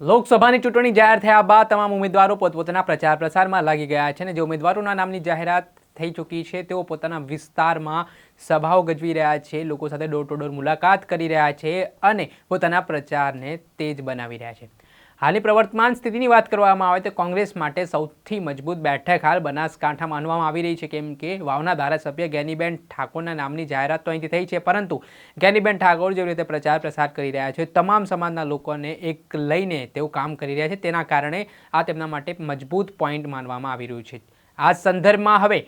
લોકસભાની ચૂંટણી જાહેર થયા બાદ તમામ ઉમેદવારો પોતપોતાના પ્રચાર પ્રસારમાં લાગી ગયા છે અને જે ઉમેદવારોના નામની જાહેરાત થઈ ચૂકી છે, તેઓ પોતાના વિસ્તારમાં સભાઓ ગજવી રહ્યા છે, લોકો સાથે ડોર ટુ ડોર મુલાકાત કરી રહ્યા છે અને પોતાના પ્રચારને તેજ બનાવી રહ્યા છે. હાલની પ્રવર્તમાન સ્થિતિની વાત કરવામાં આવે તો કોંગ્રેસ માટે સૌથી મજબૂત બેઠક હાલ બનાસકાંઠા માનવામાં આવી રહી છે, કેમ કે વાવના ધારાસભ્ય જ્ઞાનીબેન ઠાકોરના નામની જાહેરાત તો અહીંથી થઈ છે, પરંતુ જ્ઞાનીબેન ઠાકોર જેવી રીતે પ્રચાર પ્રસાર કરી રહ્યા છે, તમામ સમાજના લોકોને એક લઈને તેઓ કામ કરી રહ્યા છે, તેના કારણે આ તેમના માટે મજબૂત પોઈન્ટ માનવામાં આવી રહ્યું છે. આ સંદર્ભમાં હવે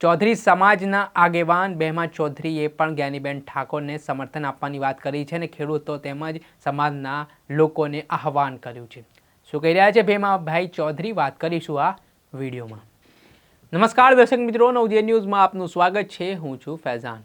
ચૌધરી સમાજના આગેવાન બહેમા ચૌધરીએ પણ જ્ઞાનીબેન ઠાકોરને સમર્થન આપવાની વાત કરી છે અને ખેડૂતો તેમજ સમાજના લોકોને આહવાન કર્યું છે. શું કહી રહ્યા છે ભેમાભાઈ ચૌધરી? વાત કરીશું આ વિડીયોમાં. નમસ્કાર દર્શક મિત્રો નવજે ન્યૂઝમાં આપનું સ્વાગત છે. હું છું ફૈઝાન.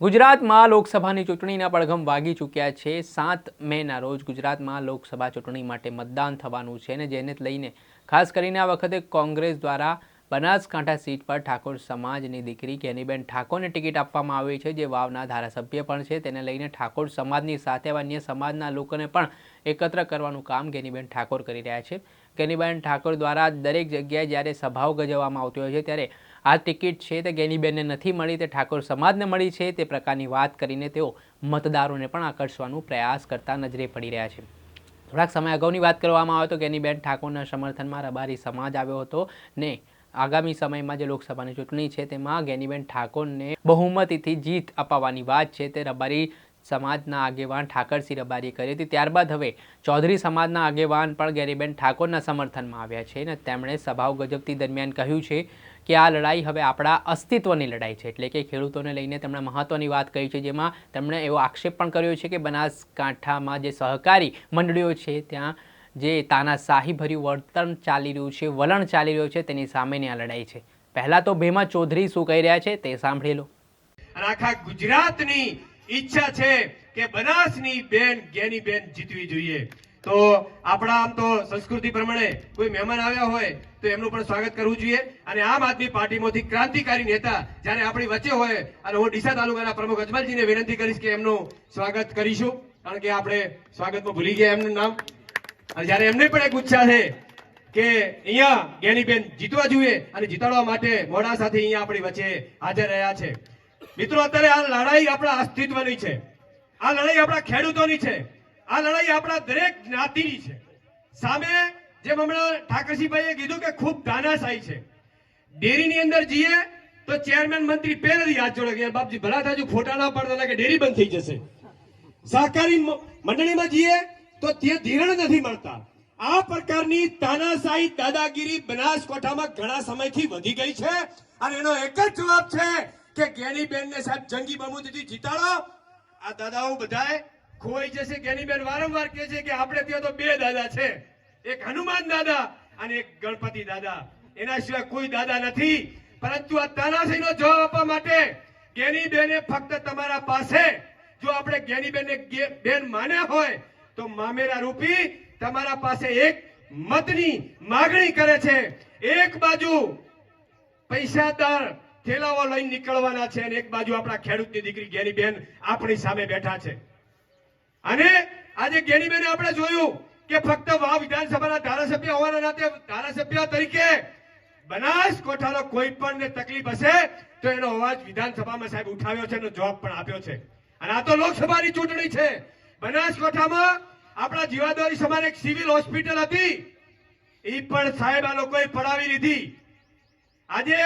ગુજરાતમાં લોકસભાની ચૂંટણીના પડઘમ વાગી ચૂક્યા છે. સાત મેના રોજ ગુજરાતમાં લોકસભા ચૂંટણી માટે મતદાન થવાનું છે અને જેને લઈને ખાસ કરીને આ વખતે કોંગ્રેસ દ્વારા બનાસકાંઠા સીટ પર ઠાકોર સમાજની દીકરી કેનીબેન ઠાકોરને ટિકિટ આપવામાં આવી છે, જે વાવના ધારાસભ્ય પણ છે. તેને લઈને ઠાકોર સમાજની સાથે અન્ય સમાજના લોકોને પણ એકત્ર કરવાનું કામ ગેનીબેન ઠાકોર કરી રહ્યા છે. ગેનીબેન ઠાકોર દ્વારા દરેક જગ્યાએ જ્યારે સભાઓ ગજવવામાં આવતી હોય છે, ત્યારે આ ટિકિટ છે તે ગેનીબેનને નથી મળી, તે ઠાકોર સમાજને મળી છે. તે પ્રકારની વાત કરીને તેઓ મતદારોને પણ આકર્ષવાનો પ્રયાસ કરતા નજરે પડી રહ્યા છે. થોડાક સમય અગાઉની વાત કરવામાં આવે તો ગેનીબેન ઠાકોરના સમર્થનમાં રબારી સમાજ આવ્યો હતો ને આગામી સમયમાં જે લોકસભાની ચૂંટણી છે, તેમાં ગેનીબેન ઠાકોરને બહુમતીથી જીત અપાવવાની વાત છે, તે રબારી સમાજના આગેવાન ઠાકરસિંહ રબારીએ કરી હતી. ત્યારબાદ હવે ચૌધરી સમાજના આગેવાન પણ ગેનીબેન ઠાકોરના સમર્થનમાં આવ્યા છે અને તેમણે સભાઓ ગજબતી દરમિયાન કહ્યું છે કે આ લડાઈ હવે આપણા અસ્તિત્વની લડાઈ છે, એટલે કે ખેડૂતોને લઈને તેમણે મહત્ત્વની વાત કહી છે, જેમાં તેમણે એવો આક્ષેપ પણ કર્યો છે કે બનાસકાંઠામાં જે સહકારી મંડળીઓ છે, ત્યાં જે તાનાશાહી ભર્યું વર્તન ચાલી રહ્યું છે, વલણ ચાલી રહ્યું છે, તેની સામેની આ લડાઈ છે. પહેલા તો ભેમા ચૌધરી શું કહી રહ્યા છે તે સાંભળી લો. આખા ગુજરાતની ઈચ્છા છે કે બનાસની બેન, ગેની બેન જીતવી જોઈએ. તો આપણા આમ તો સંસ્કૃતિ પ્રમાણે કોઈ મહેમાન આવ્યા હોય તો એમનું પણ સ્વાગત કરવું જોઈએ. અને આમ આદમી પાર્ટીમાંથી ક્રાંતિકારી નેતા જ્યારે આપણી વચ્ચે હોય, અને હું ડીસા તાલુકાના પ્રમુખ અજમલજીને વિનંતી કરીશ કે એમનું સ્વાગત કરીશું. કારણ કે આપણે સ્વાગતમાં ભૂલી ગયા એમનું નામ. અને જ્યારે એમને પણ એક ઉત્સાહ છે કે અહીંયા જ્ઞાનીબેન જીતવા જોઈએ અને જીતાડવા માટે મોડા સાથે અહીંયા આપણી વચ્ચે હાજર રહ્યા છે. મિત્રો, અત્યારે આ લડાઈ આપણા અસ્તિત્વની છે. આ લડાઈ આપણા ખેડૂતોની છે. આ લડાઈ આપણા દરેક જ્ઞાતિની છે. સામે જેમ હમણાં ઠાકરસિંહભાઈએ કીધું કે ખૂબ તાનાશાહી છે. ડેરીની અંદર જઈએ તો ચેરમેન મંત્રી પહેલેથી હાથ જોડે કે બાપજી, ભલા થાય ખોટા ના પડતા કે ડેરી બંધ થઈ જશે. સહકારી મંડળીમાં જઈએ તો ત્યાં ધીરણ નથી મળતા. આ પ્રકારની તાનાશાહી દાદાગીરી બનાસકોઠામાં ઘણા સમયથી વધી ગઈ છે. અને એનો એક જ જવાબ છે કે જ્ઞાનીબેન ને સાહેબ જંગી બહુમતીથી જીતાડો. આ દાદાઓ બધાએ ખોવાઈ જશે. જ્ઞાનીબેન વારંવાર કહે છે કે આપણે ત્યાં તો બે દાદા છે. એક હનુમાન દાદા અને એક ગણપતિ દાદા. એના સિવાય કોઈ દાદા નથી. પરંતુ આ તાનાશાહીનો જવાબ આપવા માટે જ્ઞાનીબેને ફક્ત તમારા પાસે જો આપણે ગેની બેન ને બેન માન્યા હોય તો મામેરા રૂપી તમારા પાસે એક મતની માગણી કરે છે. એક બાજુ પૈસાદાર થેલાઓ લઈને નીકળવાના છે અને એક બાજુ આપણા ખેડૂતની દીકરી જ્ઞાનીબેન આપણી સામે બેઠા છે. અને આજે જ્ઞાનીબેને આપણે જોયું કે ફક્ત વાવ વિધાનસભાના ધારાસભ્ય હોવાના નાતે ધારાસભ્ય તરીકે બનાસકોઠાનો કોઈ પણ ને તકલીફ હશે તો એનો અવાજ વિધાનસભામાં સાહેબ ઉઠાવ્યો છે એનો જવાબ પણ આપ્યો છે. અને આ તો લોકસભાની ચૂંટણી છે. બનાસકાંઠામાં આપણા જીવાદોરી સમાન એક સિવિલ હોસ્પિટલ હતી. એ પણ સાહેબ આ લોકોએ પડાવી લીધી. આજે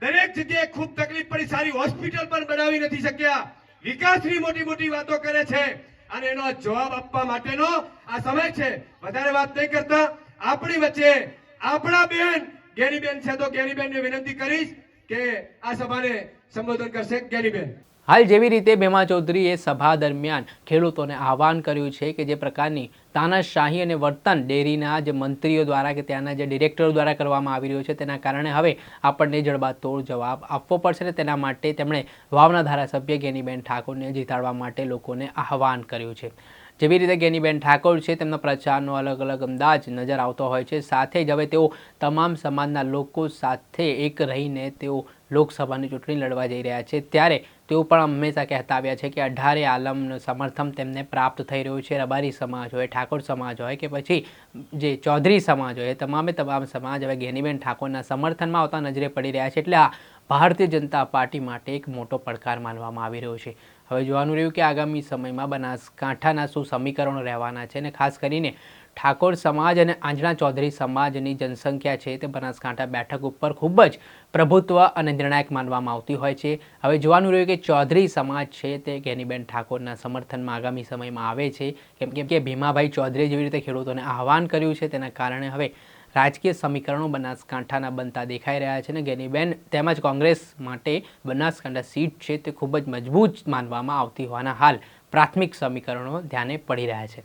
દરેક જગ્યાએ ખૂબ તકલીફ પડી, સારી હોસ્પિટલ પણ બનાવી નથી શક્યા. વિકાસની મોટી મોટી વાતો કરે છે. અને એનો જવાબ આપવા માટેનો આ સમય છે. વધારે વાત નહીં કરતા. આપણી વચ્ચે આપણા બેન, ગેરીબેન છે તો ગેરીબેનને વિનંતી કરીશ કે આ સભાને સંબોધન કરશે. ગેરીબેન. હાલ જેવી રીતે ભેમા ચૌધરીએ સભા દરમિયાન ખેડૂતોને આહવાન કર્યું છે કે જે પ્રકારની તાનાશાહી અને વર્તન ડેરીના જે મંત્રીઓ દ્વારા કે ત્યાંના જે ડિરેક્ટરો દ્વારા કરવામાં આવી રહ્યું છે, તેના કારણે હવે આપણને જડબાતોડ જવાબ આપવો પડશે અને તેના માટે તેમણે વાવના ધારાસભ્ય ગેનીબેન ઠાકોરને જીતાડવા માટે લોકોને આહવાન કર્યું છે. જેવી રીતે ગેનીબેન ઠાકોર છે, તેમના પ્રચારનો અલગ અલગ અંદાજ નજર આવતો હોય છે. સાથે જ હવે તેઓ તમામ સમાજના લોકો સાથે એક રહીને તેઓ લોકસભાની ચૂંટણી લડવા જઈ રહ્યા છે. ત્યારે તેઓ પણ હંમેશા કહેતા આવ્યા છે કે અઢારે આલમનું સમર્થન તેમને પ્રાપ્ત થઈ રહ્યું છે, રબારી સમાજ હોય, ઠાકોર સમાજ હોય કે પછી જે ચૌધરી સમાજ હોય તમામે તમામ સમાજ હવે ગેનીબેન ઠાકોરના સમર્થનમાં આવતા નજરે પડી રહ્યા છે. એટલે આ ભારતીય જનતા પાર્ટી માટે એક મોટો પડકાર માનવામાં આવી રહ્યો છે. હવે જોવાનું રહ્યું કે આગામી સમયમાં બનાસકાંઠાના શું સમીકરણો રહેવાના છે અને ખાસ કરીને ઠાકોર સમાજ અને આંજણા ચૌધરી સમાજની જનસંખ્યા છે તે બનાસકાંઠા બેઠક ઉપર ખૂબ જ પ્રભુત્વ અને નિર્ણાયક માનવામાં આવતી હોય છે. હવે જોવાનું રહ્યું કે ચૌધરી સમાજ છે તે ગેનીબેન ઠાકોરના સમર્થનમાં આગામી સમયમાં આવે છે. કેમ કે ભીમાભાઈ ચૌધરી જેવી રીતે ખેડૂતોને આહવાન કર્યું છે તેના કારણે હવે રાજકીય સમીકરણો બનાસકાંઠાના બનતા દેખાઈ રહ્યા છે અને ગેનીબેન તેમજ કોંગ્રેસ માટે બનાસકાંઠા સીટ છે તે ખૂબ જ મજબૂત માનવામાં આવતી હોવાના હાલ પ્રાથમિક સમીકરણો ધ્યાને પડી રહ્યા છે.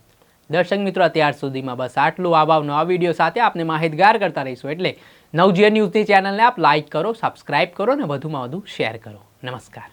દર્શક મિત્રો, અત્યાર સુધીમાં બસ આટલું. આવા નવા વીડિયો સાથે આપને માહિતગાર કરતા રહીશું એટલે નવજીવન ન્યૂઝની ચેનલને આપ લાઇક કરો, સબસ્ક્રાઇબ કરો અને વધુમાં વધુ શેર કરો. નમસ્કાર.